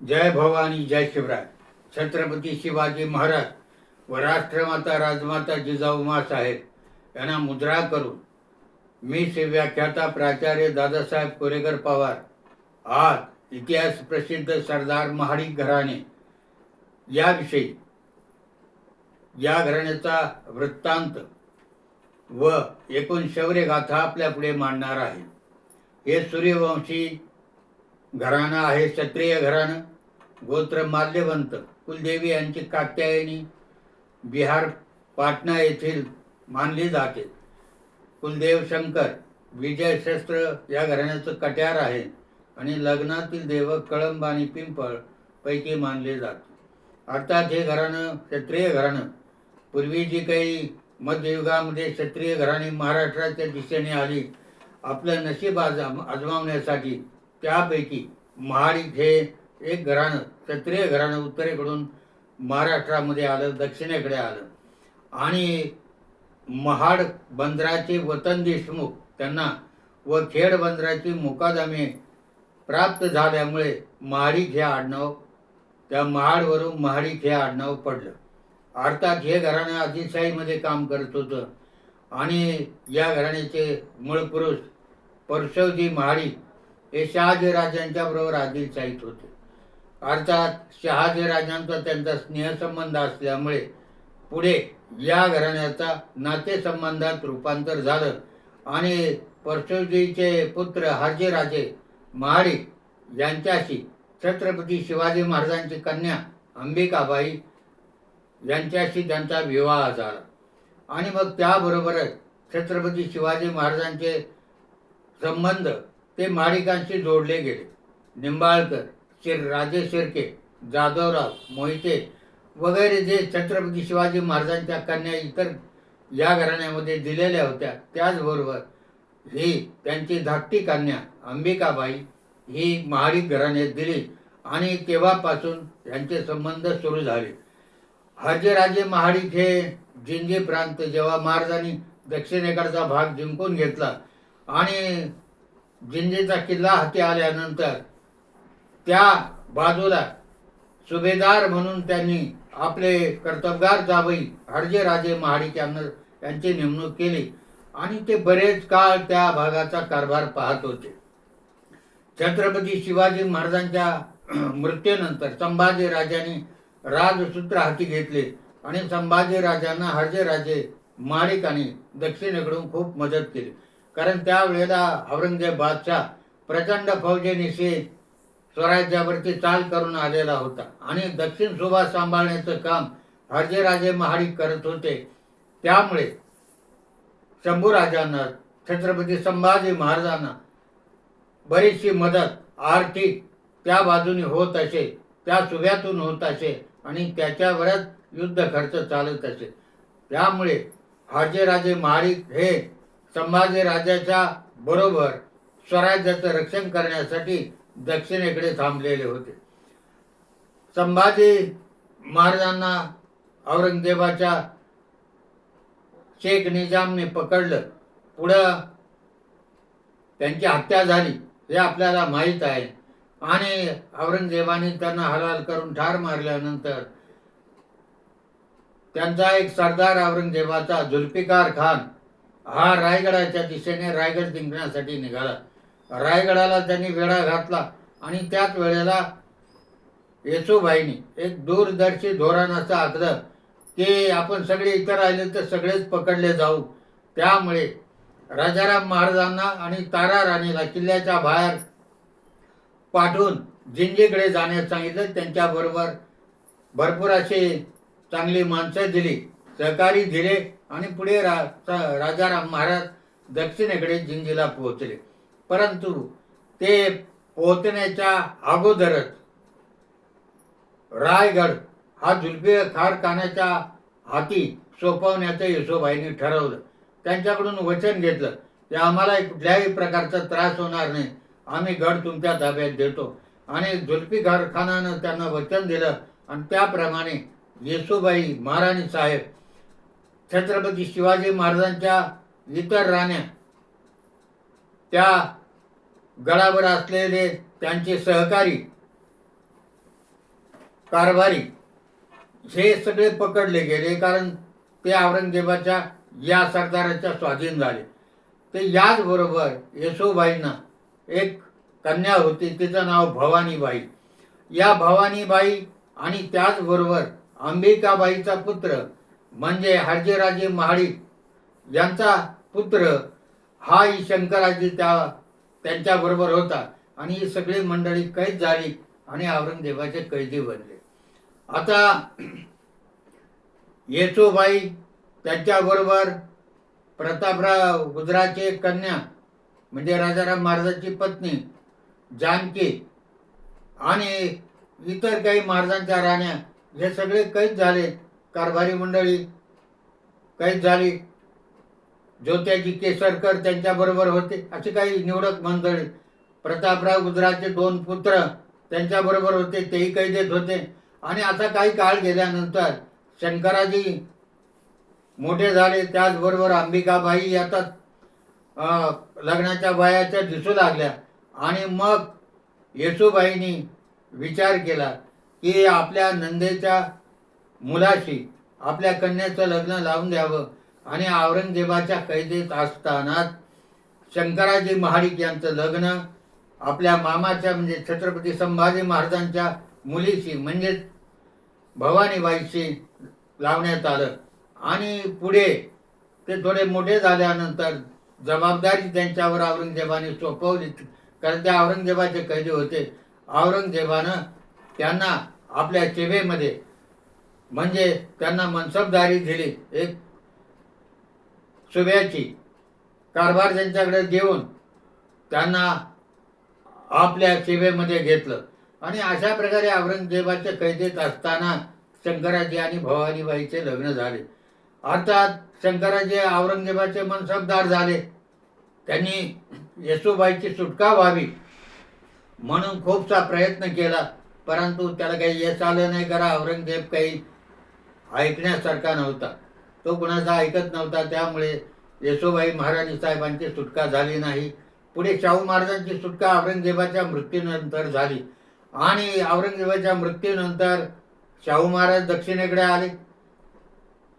जय भवानी जय शिवराय. छत्रपती शिवाजी महाराज व राष्ट्रमाता राजमाता जिजाऊ साहेब यांना मुद्रा करून मी श्री व्याख्याता प्राचार्य दादासाहेब कोरेकर पवार आज इतिहास प्रसिद्ध सरदार महाडिक घराणे याविषयी या घराण्याचा वृत्तांत व एकूण शौर्यगाथा आपल्यापुढे मांडणार आहे. हे सूर्यवंशी घराणं आहे क्षत्रिय घराणं. गोत्र माल्यवंत कुलदेवी यांची कात्यायनी बिहार पाटणा येथील मानली जाते. कुलदेव शंकर विजय शस्त्र या घराण्याचं कट्यार आहे आणि लग्नातील देव कळंब आणि पिंपळ पैकी मानले जाते. अर्थात हे घराणं क्षत्रिय घराणं. पूर्वी जी काही मध्ययुगामध्ये क्षत्रिय घराणी महाराष्ट्राच्या दिशेने आली आपलं नशीब आज आजमावण्यासाठी त्यापैकी महाडिक हे एक घराणं क्षत्रिय घराणं उत्तरेकडून महाराष्ट्रामध्ये आलं दक्षिणेकडे आलं. आणि महाड बंदराचे वतन देशमुख त्यांना व खेड बंदराची मुकादमे प्राप्त झाल्यामुळे महाडिक हे आडनाव त्या महाडवरून महाडिक हे आडनाव पडलं. अर्थात हे घराणं आदिलशाहीमध्ये काम करत होतं. आणि या घराण्याचे मूळ पुरुष परशवजी महाडिक हे शहाजी राजांच्या बरोबर आदिलशाहीत होते. अर्थात शहाजी राजांचा त्यांचा स्नेहसंबंध असल्यामुळे पुढे या घराण्याचा नातेसंबंधात रूपांतर झालं आणि परशुजीचे पुत्र राजे महाडिक यांच्याशी छत्रपती शिवाजी महाराजांची कन्या अंबिकाबाई यांच्याशी त्यांचा विवाह झाला. आणि मग त्याबरोबरच छत्रपती शिवाजी महाराजांचे संबंध ते महाडिकांशी जोडले गेले. निंबाळकर शिर राजे शिर्के जाधवराव मोहिते वगैरे जे छत्रपती शिवाजी महाराजांच्या कन्या इतर या घराण्यामध्ये दिलेल्या होत्या त्याचबरोबर ही त्यांची धाकटी कन्या अंबिकाबाई ही महाडिक घराण्यात दिली आणि तेव्हापासून यांचे संबंध सुरू झाले. हजराजे महाडिक हे जिंजी प्रांत जेव्हा महाराजांनी दक्षिणेकडचा भाग जिंकून घेतला आणि जिंजीचा किल्ला हाती आल्यानंतर त्या बाजूला सुभेदार म्हणून त्यांनी आपले कर्तबगार जावई हरजेराजे महाडिक यांना यांची नेमणूक केली. आणि ते बरेच काळ त्या भागाचा कारभार पाहत होते. छत्रपती शिवाजी महाराजांच्या मृत्यूनंतर संभाजी राजांनी राजसूत्र हाती घेतले आणि संभाजी राजांना हरजे राजे माळिकाने दक्षिणेकडून खूप मदत केली. कारण त्यावेळेला औरंगजेब बादशाह प्रचंड फौजेनिशी स्वराज्यावरती चाल करून आलेला होता. आणि दक्षिण सुभा सांभाळण्याचं काम हरजेराजे महाडिक करत होते. त्यामुळे शंभूराजांना छत्रपती संभाजी महाराजांना बरीचशी मदत आर्थिक त्या बाजूने होत असे त्या सुभ्यातून होत असे आणि त्याच्यावरच युद्ध खर्च चालत असे. त्यामुळे हरजेराजे महाडिक हे संभाजी राजाच्या बरोबर स्वराज्याचं रक्षण करण्यासाठी दक्षिणेकडे थांबलेले होते. संभाजी महाराजांना औरंगजेबाच्या शेख निजामने पकडलं. पुढं त्यांची हत्या झाली हे आपल्याला माहीत आहे. आणि औरंगजेबाने त्यांना हलाल करून ठार मारल्यानंतर त्यांचा एक सरदार औरंगजेबाचा जुल्फिकार खान हा रायगडाच्या दिशेने रायगड जिंकण्यासाठी निघाला. रायगडाला त्यांनी वेढा घातला आणि त्याच वेळेला येसुबाईंनी एक दूरदर्शी धोरणाचं असं आखलं की आपण सगळे इतर राहिले तर सगळेच पकडले जाऊ. त्यामुळे राजाराम महाराजांना आणि तारा राणीला किल्ल्याच्या बाहेर पाठवून जिंजीकडे जाण्यास सांगितलं. त्यांच्याबरोबर भरपूर असे चांगली माणसं दिली. सहकारी दिले. आणि पुढे रा राजाराम महाराज दक्षिणेकडे जिंजीला पोहोचले. परंतु ते पोहोचण्याच्या अगोदरच रायगड हा जुल्फी खानच्या हाती सोपवण्याचं यशोबाईंनी ठरवलं. त्यांच्याकडून वचन घेतलं की आम्हाला कुठल्याही प्रकारचा त्रास होणार नाही. आम्ही गड तुमच्या ताब्यात देतो. आणि जुल्फिकार खारखानानं त्यांना वचन दिलं आणि त्याप्रमाणे येसुबाई महाराणी साहेब छत्रपती शिवाजी महाराजांच्या इतर राण्या त्या गडावर असलेले त्यांचे सहकारी कारभारी हे सगळे पकडले गेले कारण ते औरंगजेबाच्या या सरदाराच्या स्वाधीन झाले. ते याचबरोबर येसोबाईंना एक कन्या होती तिचं नाव भवानीबाई. या भवानीबाई आणि त्याचबरोबर अंबिकाबाईचा पुत्र म्हणजे हरजीराजे महाडिक यांचा पुत्र हाही शंकराजी त्या त्यांच्याबरोबर होता. आणि ही सगळी मंडळी कैद झाली आणि औरंगजेबाचे कैदी बनले. आता येसोबाई त्यांच्याबरोबर प्रतापराव गुजराचे कन्या म्हणजे राजाराम महाराजांची पत्नी जानकी आणि इतर काही महाराजांच्या राण्या हे सगळे कैद झाले कारभारी मंडळी कैद झाली. ज्योत्याजी केसरकर त्यांच्याबरोबर होते. असे काही निवडक मंडळी. प्रतापराव गुजरातचे दोन पुत्र त्यांच्याबरोबर होते तेही कैदेत होते. आणि आता काही काळ गेल्यानंतर शंकराजी मोठे झाले. त्याचबरोबर अंबिकाबाई आता लग्नाच्या वयाच्या दिसू लागल्या. आणि मग येसूबाईंनी विचार केला की आपल्या नंदेच्या मुलाशी आपल्या कन्याचं लग्न लावून द्यावं आणि औरंगजेबाच्या कैदेत असताना शंकराजी महाडिक यांचं लग्न आपल्या मामाच्या म्हणजे छत्रपती संभाजी महाराजांच्या मुलीशी म्हणजेच भवानीबाईशी लावण्यात आलं. आणि पुढे ते थोडे मोठे झाल्यानंतर जबाबदारी त्यांच्यावर औरंगजेबाने सोपवली. कारण ते औरंगजेबाचे कैदी होते. औरंगजेबानं त्यांना आपल्या सेवेमध्ये म्हणजे त्यांना मनसबदारी दिली. एक सुब्याची कारभार त्यांच्याकडे देऊन त्यांना आपल्या सेवेमध्ये घेतलं. आणि अशा प्रकारे औरंगजेबाच्या कैदेत असताना शंकराजी आणि भवानीबाईचे लग्न झाले. अर्थात शंकराजी औरंगजेबाचे मनसबदार झाले. त्यांनी येसूबाईची सुटका व्हावी म्हणून खूपसा प्रयत्न केला. परंतु त्याला काही यश आलं नाही. करा औरंगजेब काही ऐकण्यासारखा नव्हता. तो कुणाचा ऐकत नव्हता त्यामुळे येसोबाई महाराणी साहेबांची सुटका झाली नाही. पुढे शाहू महाराजांची सुटका औरंगजेबाच्या मृत्यूनंतर झाली. आणि औरंगजेबाच्या मृत्यूनंतर शाहू महाराज दक्षिणेकडे आले.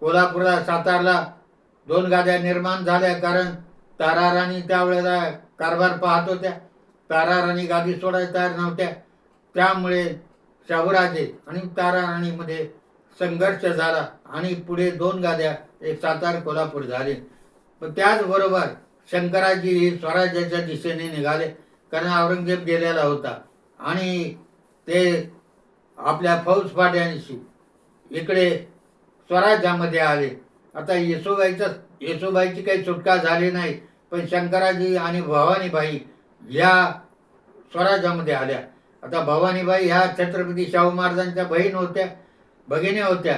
कोल्हापूरला सातारला दोन गाद्या निर्माण झाल्या कारण ताराराणी त्यावेळेला कारभार पाहत होत्या. ताराराणी गादी सोडायला तयार नव्हत्या. त्यामुळे शाहूराजे आणि तारा राणीमध्ये संघर्ष झाला आणि पुढे दोन गाद्या एक सातार कोल्हापूर झाले. पण त्याचबरोबर शंकराजी हे स्वराज्याच्या दिशेने निघाले. कारण औरंगजेब गेलेला होता. आणि ते आपल्या फौजफाट्यांशी इकडे स्वराज्यामध्ये आले. आता येसोबाईचं येसोबाईची काही सुटका झाली नाही पण शंकराजी आणि भवानीबाई ह्या स्वराज्यामध्ये आल्या. आता भवानीबाई ह्या छत्रपती शाहू महाराजांच्या बहीण होत्या. भगिनी होत्या.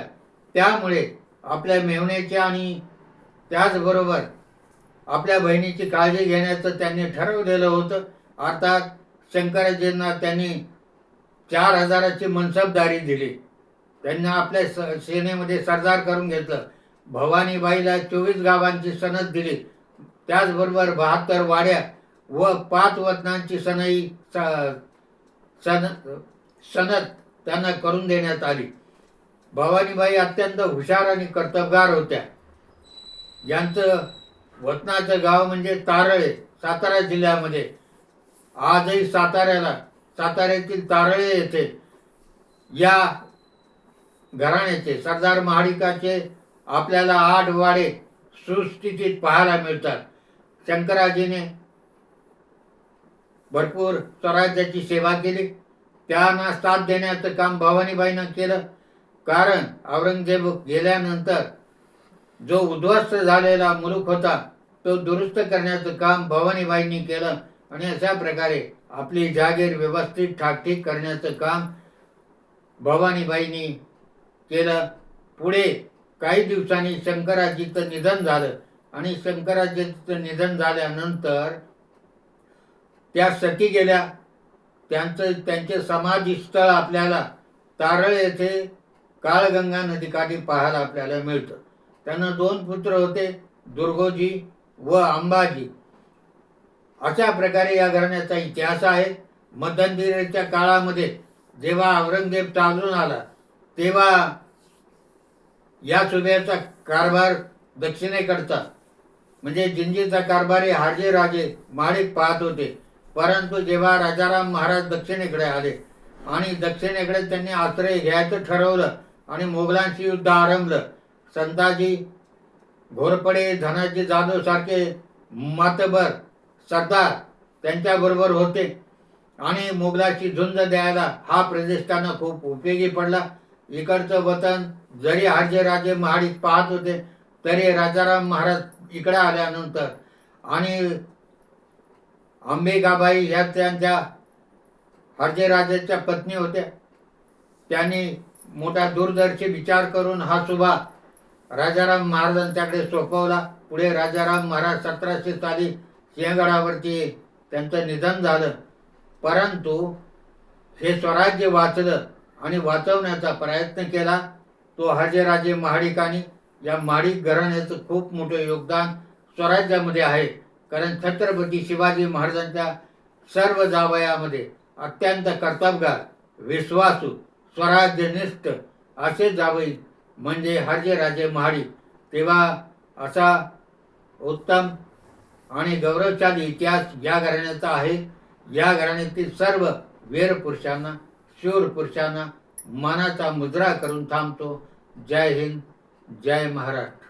त्यामुळे आपल्या मेवण्याच्या आणि त्याचबरोबर आपल्या बहिणीची काळजी घेण्याचं त्यांनी ठरवलेलं होतं. अर्थात शंकराजींना त्यांनी चार हजाराची मनसबदारी दिली. त्यांना आपल्या स सेनेमध्ये सरदार करून घेतलं. भवानीबाईला चोवीस गावांची सनद दिली. त्याचबरोबर बहात्तर वाड्या व पाच वतनांची सनई स- सन सनद त्यांना करून देण्यात आली. भवानीबाई अत्यंत हुशार आणि कर्तबगार होत्या. यांचं वतनाचं गाव म्हणजे तारळे सातारा जिल्ह्यामध्ये. आजही साताऱ्याला साताऱ्यातील तारळे येथे या घराण्याचे सरदार महाडिकाचे आपल्याला आठ वाडे सुस्थितीत पाहायला मिळतात. शंकराजीने भरपूर स्वराज्याची सेवा केली. त्यांना साथ देण्याचं काम भवानीबाईनं केलं. कारण औरंगजेब गेल्यानंतर जो उद्ध्वस्त झालेला मुलूक होता तो दुरुस्त करण्याचं काम भवानीबाईंनी केलं आणि अशा प्रकारे आपली जागीर व्यवस्थित ठाकठीक करण्याचं काम भवानीबाईंनी केलं. पुढे काही दिवसांनी शंकराजीचं निधन झालं आणि शंकराजीचं निधन झाल्यानंतर त्या सती गेल्या. त्यांचं त्यांचे समाधी स्थळ आपल्याला तारळ येथे काळगंगा नदीकाठी पाहायला आपल्याला मिळतं. त्यांना दोन पुत्र होते दुर्गोजी व अंबाजी. अशा प्रकारे या घराण्याचा इतिहास आहे. मध्यंतरीच्या काळामध्ये जेव्हा औरंगजेब चालून आला तेव्हा या सुभ्याचा कारभार दक्षिणेकडचा म्हणजे जिंजीचा कारभारी हाजी राजे माळिक पाहत होते. परंतु जेव्हा राजाराम महाराज दक्षिणेकडे आले आणि दक्षिणेकडे त्यांनी आश्रय घ्यायचं ठरवलं आणि मोगलांशी युद्ध आरंभलं. संताजी घोरपडे धनाजी जाधव सारखे मातबर सरदार त्यांच्याबरोबर होते. आणि मोगलाची झुंज द्यायला हा प्रदेश त्यांना खूप उपयोगी पडला. इकडचं वतन जरी हाजे राजे महाडीत पाहत होते तरी राजाराम महाराज इकडे आल्यानंतर आणि अंबिकाबाई ह्या त्यांच्या हरजेराजाच्या पत्नी होत्या. त्यांनी मोठा दूरदर्शी विचार करून हा सुभा राजाराम महाराजांच्याकडे सोपवला. पुढे राजाराम महाराज सतराशे साली सिंहगडावरती त्यांचं निधन झालं. परंतु हे स्वराज्य वाचलं आणि वाचवण्याचा प्रयत्न केला तो हजेराजे महाडिकानी. या महाडिक घराण्याचं खूप मोठं योगदान स्वराज्यामध्ये आहे कारण छत्रपती शिवाजी महाराजांच्या सर्व जावयामध्ये अत्यंत कर्तबगार विश्वासू स्वराज्यनिष्ठ असे जावई म्हणजे हरजेराजे महाडी. तेव्हा असा उत्तम आणि गौरवशाली इतिहास या घराण्याचा आहे. या घराण्यातील सर्व वीर पुरुषांना शूर पुरुषांना मानाचा मुद्रा करून थांबतो. जय हिंद जय महाराष्ट्र.